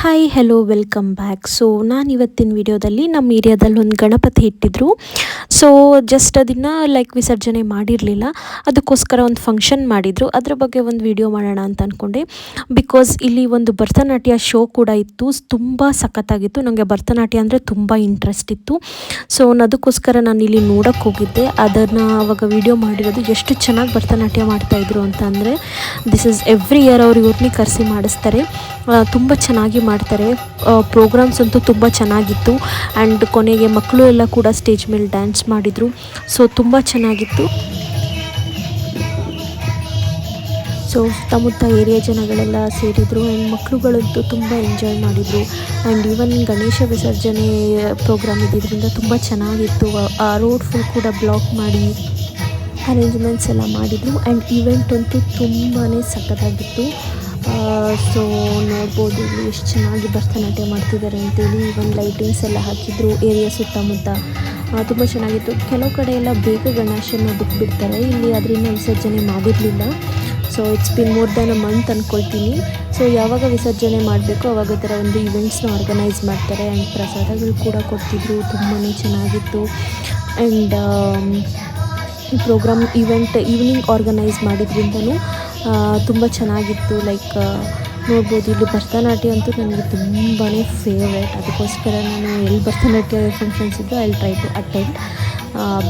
Hi hello welcome back so ನಾನು ಇವತ್ತಿನ ವಿಡಿಯೋದಲ್ಲಿ ನಮ್ಮ ಏರಿಯಾದಲ್ಲಿ ಒಂದು ಗಣಪತಿ ಇಟ್ಟಿದ್ರು. ಸೊ ಜಸ್ಟ್ ಅದನ್ನು ಲೈಕ್ ವಿಸರ್ಜನೆ ಮಾಡಿರಲಿಲ್ಲ. ಅದಕ್ಕೋಸ್ಕರ ಒಂದು ಫಂಕ್ಷನ್ ಮಾಡಿದರು. ಅದ್ರ ಬಗ್ಗೆ ಒಂದು ವಿಡಿಯೋ ಮಾಡೋಣ ಅಂತ ಅಂದ್ಕೊಂಡೆ ಬಿಕಾಸ್ ಇಲ್ಲಿ ಒಂದು ಭರತನಾಟ್ಯ ಶೋ ಕೂಡ ಇತ್ತು. ತುಂಬ ಸಖತ್ತಾಗಿತ್ತು. ನನಗೆ ಭರತನಾಟ್ಯ ಅಂದರೆ ತುಂಬ ಇಂಟ್ರೆಸ್ಟ್ ಇತ್ತು. ಸೊ ಅದಕ್ಕೋಸ್ಕರ ನಾನು ಇಲ್ಲಿ ನೋಡೋಕ್ಕೆ ಹೋಗಿದ್ದೆ. ಅದನ್ನು ಅವಾಗ ವಿಡಿಯೋ ಮಾಡಿರೋದು ಎಷ್ಟು ಚೆನ್ನಾಗಿ ಭರತನಾಟ್ಯ ಮಾಡ್ತಾಯಿದ್ರು ಅಂತ ಅಂದರೆ ದಿಸ್ ಇಸ್ ಎವ್ರಿ ಇಯರ್ ಅವ್ರು ಇವ್ರನ್ನೇ ಕರೆಸಿ ಮಾಡಿಸ್ತಾರೆ. ತುಂಬ ಚೆನ್ನಾಗಿ ಮಾಡ್ತಾರೆ. ಪ್ರೋಗ್ರಾಮ್ಸ್ ಅಂತೂ ತುಂಬ ಚೆನ್ನಾಗಿತ್ತು. ಆ್ಯಂಡ್ ಕೊನೆಗೆ ಮಕ್ಕಳು ಎಲ್ಲ ಕೂಡ ಸ್ಟೇಜ್ ಮೇಲೆ ಡ್ಯಾನ್ಸ್ ಮಾಡಿದರು. ಸೊ ತುಂಬ ಚೆನ್ನಾಗಿತ್ತು. ಸೊ ಸುತ್ತಮುತ್ತ ಏರಿಯಾ ಜನಗಳೆಲ್ಲ ಸೇರಿದರು. ಆ್ಯಂಡ್ ಮಕ್ಕಳುಗಳಂತೂ ತುಂಬ ಎಂಜಾಯ್ ಮಾಡಿದರು. ಆ್ಯಂಡ್ ಈವನ್ ಗಣೇಶ ವಿಸರ್ಜನೆ ಪ್ರೋಗ್ರಾಮ್ ಇದ್ದಿದ್ದರಿಂದ ತುಂಬ ಚೆನ್ನಾಗಿತ್ತು. ಆ ರೋಡ್ ಫುಲ್ ಕೂಡ ಬ್ಲಾಕ್ ಮಾಡಿ ಅರೇಂಜ್ಮೆಂಟ್ಸ್ ಎಲ್ಲ ಮಾಡಿದರು. ಆ್ಯಂಡ್ ಈವೆಂಟ್ ಅಂತೂ ತುಂಬಾ ಸಖತ್ತಾಗಿತ್ತು. ಸೊ ನೋಡ್ಬೋದು ಇಲ್ಲಿ ಎಷ್ಟು ಚೆನ್ನಾಗಿ ಭರತನಾಟ್ಯ ಮಾಡ್ತಿದ್ದಾರೆ ಅಂತೇಳಿ. ಒಂದು ಲೈಟಿಂಗ್ಸ್ ಎಲ್ಲ ಹಾಕಿದ್ರು ಏರಿಯಾ ಸುತ್ತಮುತ್ತ. ತುಂಬ ಚೆನ್ನಾಗಿತ್ತು. ಕೆಲವು ಕಡೆ ಎಲ್ಲ ಬೇಗ ಗಣೇಶನ ಬಿಟ್ಬಿಡ್ತಾರೆ. ಇಲ್ಲಿ ಅದರಿಂದ ವಿಸರ್ಜನೆ ಮಾಡಿರಲಿಲ್ಲ. So it's been more than a month ಅಂದ್ಕೊಳ್ತೀನಿ ಸೊ ಯಾವಾಗ ವಿಸರ್ಜನೆ ಮಾಡಬೇಕು ಅವಾಗ ಥರ ಒಂದು ಇವೆಂಟ್ಸ್ನ ಆರ್ಗನೈಸ್ ಮಾಡ್ತಾರೆ. ಆ್ಯಂಡ್ ಪ್ರಸಾದಗಳು ಕೂಡ ಕೊಡ್ತಿದ್ರು. ತುಂಬಾ ಚೆನ್ನಾಗಿತ್ತು. And program event evening organise ಮಾಡಿದ್ರಿಂದನೂ ತುಂಬ ಚೆನ್ನಾಗಿತ್ತು. ಲೈಕ್ ನೋಡ್ಬೋದು ಇಲ್ಲಿ ಭರತನಾಟ್ಯ ಅಂತೂ ನನಗೆ ತುಂಬಾ ಫೇವ್ರೇಟ್ ಅದಕ್ಕೋಸ್ಕರ ನಾನು ಎಲ್ಲಿ ಭರತನಾಟ್ಯ ಫಂಕ್ಷನ್ಸ್ ಇದ್ದು I try to attend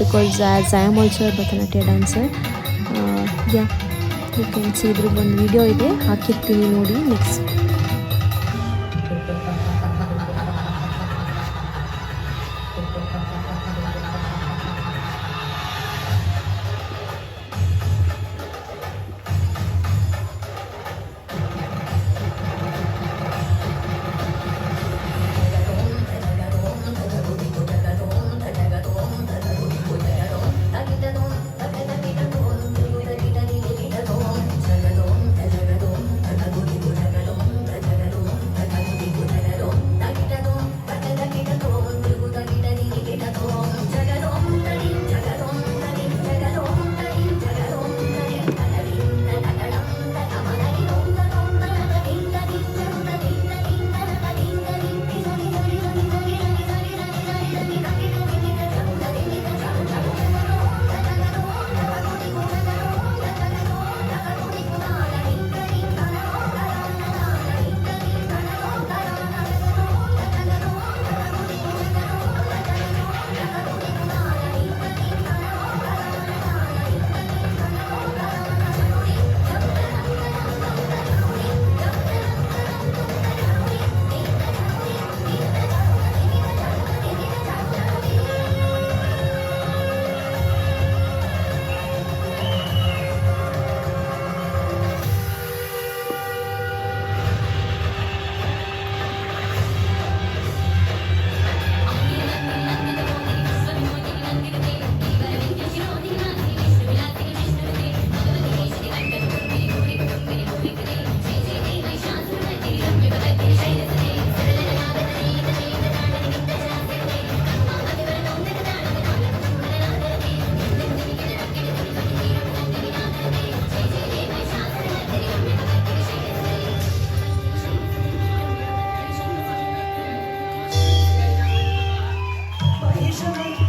because as I am also Bharatanatyam dancer yeah you can see ಇದ್ರ ಒಂದು ವಿಡಿಯೋ ಇದೆ. ಹಾಕಿರ್ತೀನಿ ನೋಡಿ ನೆಕ್ಸ್ಟ್ সময়